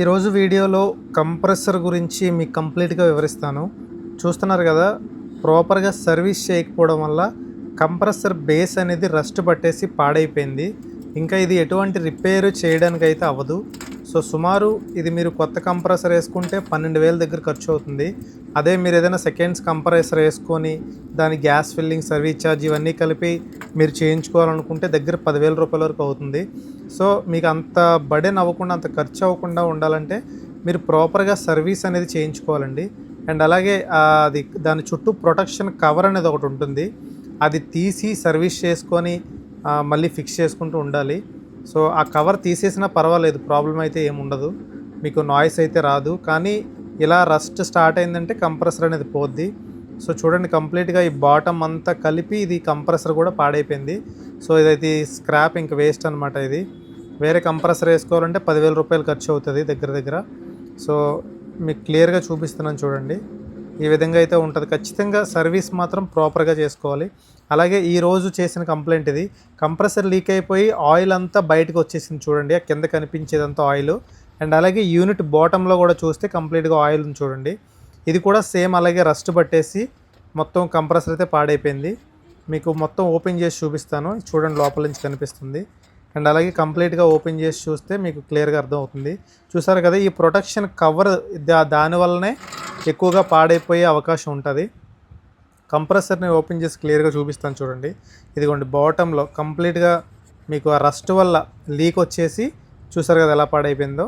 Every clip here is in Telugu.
ఈరోజు వీడియోలో కంప్రెసర్ గురించి మీకు కంప్లీట్గా వివరిస్తాను. చూస్తున్నారు కదా ప్రాపర్గా సర్వీస్ చేయకపోవడం వల్ల కంప్రెసర్ బేస్ అనేది రస్ట్ పట్టేసి పాడైపోయింది. ఇంకా ఇది ఎటువంటి రిపేర్ చేయడానికి అయితే అవ్వదు. సో సుమారు ఇది మీరు కొత్త కంప్రెసర్ వేసుకుంటే పన్నెండు వేల దగ్గర ఖర్చు అవుతుంది. అదే మీరు ఏదైనా సెకండ్స్ కంప్రెసర్ వేసుకొని దాని గ్యాస్ ఫిల్లింగ్ సర్వీస్ ఛార్జ్ ఇవన్నీ కలిపి మీరు చేయించుకోవాలనుకుంటే దగ్గర పదివేల రూపాయల వరకు అవుతుంది. సో మీకు అంత బడెన్ అవ్వకుండా అంత ఖర్చు అవ్వకుండా ఉండాలంటే మీరు ప్రాపర్గా సర్వీస్ అనేది చేయించుకోవాలండి. అండ్ అలాగే అది దాని చుట్టూ ప్రొటెక్షన్ కవర్ అనేది ఒకటి ఉంటుంది. అది తీసి సర్వీస్ చేసుకొని మళ్ళీ ఫిక్స్ చేసుకుంటూ ఉండాలి. సో ఆ కవర్ తీసేసినా పర్వాలేదు ప్రాబ్లం అయితే ఏముండదు మీకు నాయిస్ అయితే రాదు. కానీ ఇలా రస్ట్ స్టార్ట్ అయిందంటే కంప్రెసర్ అనేది పోద్ది. సో చూడండి కంప్లీట్గా ఈ బాటమ్ అంతా కలిపి ఇది కంప్రెసర్ కూడా పాడైపోయింది. సో ఇదైతే స్క్రాప్ ఇంక వేస్ట్ అనమాట ఇది. వేరే కంప్రెసర్ వేసుకోవాలంటే పదివేల రూపాయలు ఖర్చు అవుతుంది దగ్గర దగ్గర. సో మీకు క్లియర్గా చూపిస్తున్నాను చూడండి. ఈ విధంగా అయితే ఉంటుంది. ఖచ్చితంగా సర్వీస్ మాత్రం ప్రాపర్గా చేసుకోవాలి. అలాగే ఈ రోజు చేసిన కంప్లైంట్ ఇది. కంప్రెసర్ లీక్ అయిపోయి ఆయిల్ అంతా బయటకు వచ్చేసింది చూడండి. ఆ కింద కనిపించేదంతా ఆయిల్ అండ్ అలాగే యూనిట్ బాటంలో కూడా చూస్తే కంప్లీట్గా ఆయిల్ చూడండి. ఇది కూడా సేమ్ అలాగే రస్ట్ పట్టేసి మొత్తం కంప్రెసర్ అయితే పాడైపోయింది. మీకు మొత్తం ఓపెన్ చేసి చూపిస్తాను. చూడండి లోపల నుంచి కనిపిస్తుంది. అండ్ అలాగే కంప్లీట్గా ఓపెన్ చేసి చూస్తే మీకు క్లియర్గా అర్థమవుతుంది. చూసారు కదా ఈ ప్రొటెక్షన్ కవర్ దానివల్లనే ఎక్కువగా పాడైపోయే అవకాశం ఉంటుంది. కంప్రెసర్ని ఓపెన్ చేసి క్లియర్గా చూపిస్తాను చూడండి. ఇదిగోండి బాటంలో కంప్లీట్గా మీకు ఆ రస్ట్ వల్ల లీక్ వచ్చేసి చూసారు కదా ఎలా పాడైపోయిందో.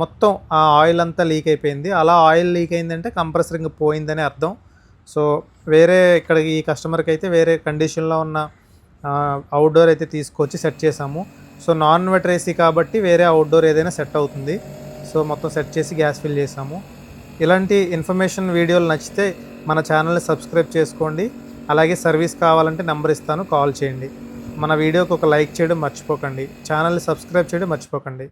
మొత్తం ఆ ఆయిల్ అంతా లీక్ అయిపోయింది. అలా ఆయిల్ లీక్ అయిందంటే కంప్రెసర్ ఇంక పోయిందని అర్థం. సో వేరే ఇక్కడ ఈ కస్టమర్కి అయితే వేరే కండిషన్లో ఉన్న అవుట్డోర్ అయితే తీసుకొచ్చి సెట్ చేసాము సో నాన్ వెటర్ ఏసీ కాబట్టి వేరే అవుట్డోర్ ఏదైనా సెట్ అవుతుంది. సో మొత్తం సెట్ చేసి గ్యాస్ ఫిల్ చేసాము ఇలాంటి ఇన్ఫర్మేషన్ వీడియోలు నచ్చితే మన ఛానల్ని సబ్స్క్రైబ్ చేసుకోండి. అలాగే సర్వీస్ కావాలంటే నెంబర్ ఇస్తాను కాల్ చేయండి. మన వీడియోకి ఒక లైక్ చేయడం మర్చిపోకండి. ఛానల్ని సబ్స్క్రైబ్ చేయడం మర్చిపోకండి.